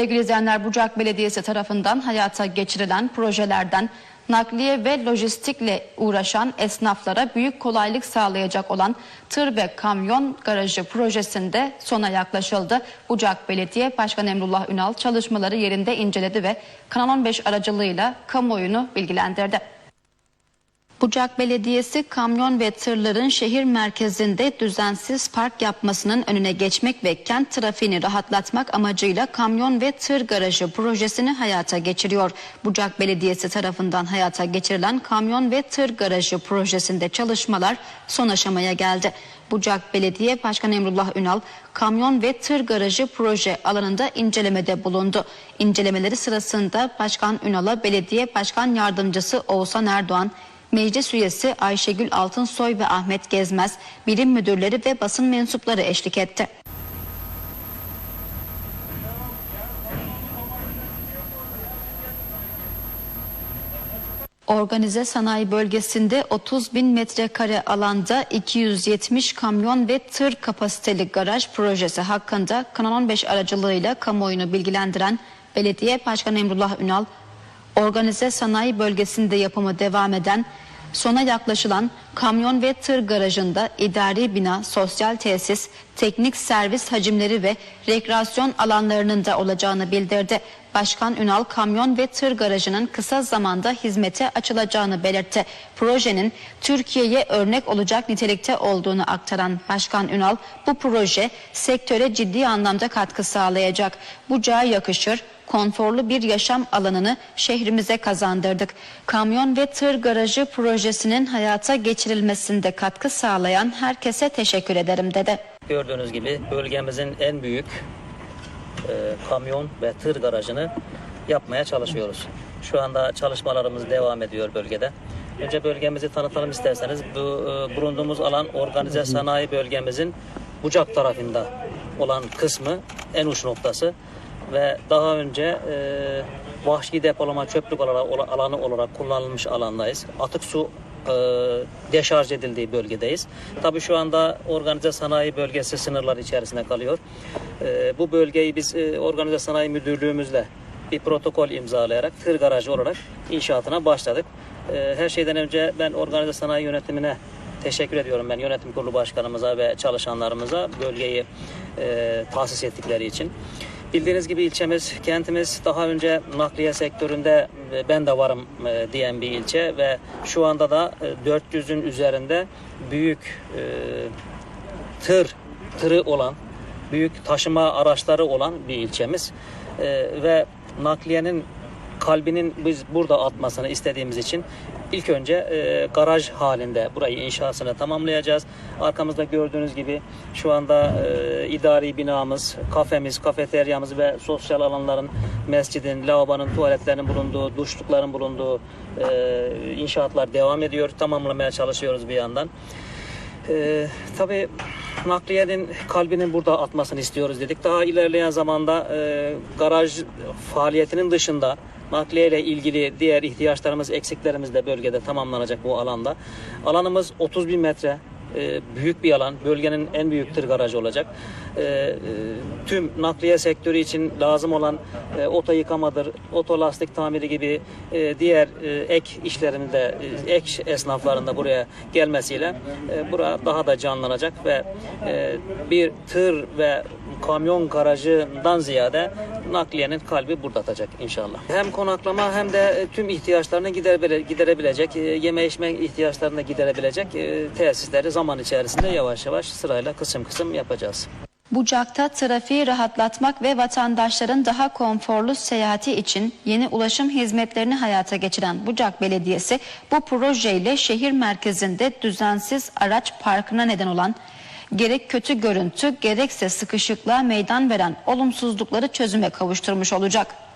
Sevgili izleyenler Bucak Belediyesi tarafından hayata geçirilen projelerden nakliye ve lojistikle uğraşan esnaflara büyük kolaylık sağlayacak olan tır ve kamyon garajı projesinde sona yaklaşıldı. Bucak Belediye Başkanı Emrullah Ünal çalışmaları yerinde inceledi ve Kanal 15 aracılığıyla kamuoyunu bilgilendirdi. Bucak Belediyesi kamyon ve tırların şehir merkezinde düzensiz park yapmasının önüne geçmek ve kent trafiğini rahatlatmak amacıyla kamyon ve tır garajı projesini hayata geçiriyor. Bucak Belediyesi tarafından hayata geçirilen kamyon ve tır garajı projesinde çalışmalar son aşamaya geldi. Bucak Belediye Başkanı Emrullah Ünal kamyon ve tır garajı proje alanında incelemede bulundu. İncelemeleri sırasında Başkan Ünal'a Belediye Başkan Yardımcısı Oğuzhan Erdoğan Meclis üyesi Ayşegül Altınsoy ve Ahmet Gezmez, bilim müdürleri ve basın mensupları eşlik etti. Organize sanayi bölgesinde 30 bin metrekare alanda 270 kamyon ve tır kapasiteli garaj projesi hakkında Kanal 15 aracılığıyla kamuoyunu bilgilendiren Belediye Başkanı Emrullah Ünal, organize sanayi bölgesinde yapımı devam eden sona yaklaşılan kamyon ve tır garajında idari bina, sosyal tesis, teknik servis hacimleri ve rekreasyon alanlarının da olacağını bildirdi. Başkan Ünal kamyon ve tır garajının kısa zamanda hizmete açılacağını belirtti. Projenin Türkiye'ye örnek olacak nitelikte olduğunu aktaran Başkan Ünal bu proje sektöre ciddi anlamda katkı sağlayacak. Bucağa yakışır, konforlu bir yaşam alanını şehrimize kazandırdık. Kamyon ve tır garajı projesinin hayata geçirilmesinde katkı sağlayan herkese teşekkür ederim dedi. Gördüğünüz gibi bölgemizin en büyük e, kamyon ve tır garajını yapmaya çalışıyoruz. Şu anda çalışmalarımız devam ediyor bölgede. Önce bölgemizi tanıtalım isterseniz. Bu e, bulunduğumuz alan organize sanayi bölgemizin bucak tarafında olan kısmı en uç noktası ve daha önce e, vahşi depolama çöplük olarak, alanı olarak kullanılmış alandayız. Atık su e, deşarj edildiği bölgedeyiz. Tabii şu anda organize sanayi bölgesi sınırları içerisinde kalıyor. E, bu bölgeyi biz e, organize sanayi müdürlüğümüzle bir protokol imzalayarak tır garajı olarak inşaatına başladık. E, her şeyden önce ben organize sanayi yönetimine teşekkür ediyorum ben yönetim kurulu başkanımıza ve çalışanlarımıza bölgeyi e, tahsis ettikleri için. Bildiğiniz gibi ilçemiz, kentimiz daha önce nakliye sektöründe e, ben de varım e, diyen bir ilçe ve şu anda da e, 400'ün üzerinde büyük e, tır tırı olan, büyük taşıma araçları olan bir ilçemiz. E, ve nakliyenin kalbinin biz burada atmasını istediğimiz için ilk önce e, garaj halinde burayı inşasını tamamlayacağız. Arkamızda gördüğünüz gibi şu anda e, idari binamız, kafemiz, kafeteryamız ve sosyal alanların, mescidin, lavabonun, tuvaletlerin bulunduğu, duşlukların bulunduğu e, inşaatlar devam ediyor. Tamamlamaya çalışıyoruz bir yandan. Ee, tabii nakliyenin kalbinin burada atmasını istiyoruz dedik. Daha ilerleyen zamanda e, garaj faaliyetinin dışında nakliye ile ilgili diğer ihtiyaçlarımız, eksiklerimiz de bölgede tamamlanacak bu alanda. Alanımız 30 bin metre. e, büyük bir alan, bölgenin en büyük tır garajı olacak. E, e, tüm nakliye sektörü için lazım olan oto yıkamadır, oto lastik tamiri gibi diğer ek işlerinde, ek esnaflarında buraya gelmesiyle bura daha da canlanacak ve bir tır ve kamyon garajından ziyade nakliyenin kalbi burada atacak inşallah. Hem konaklama hem de e, tüm ihtiyaçlarını gidere- giderebilecek, e, yeme içme ihtiyaçlarını giderebilecek e, tesisleri zaman içerisinde yavaş yavaş sırayla kısım kısım yapacağız. Bucak'ta trafiği rahatlatmak ve vatandaşların daha konforlu seyahati için yeni ulaşım hizmetlerini hayata geçiren Bucak Belediyesi bu projeyle şehir merkezinde düzensiz araç parkına neden olan gerek kötü görüntü gerekse sıkışıklığa meydan veren olumsuzlukları çözüme kavuşturmuş olacak.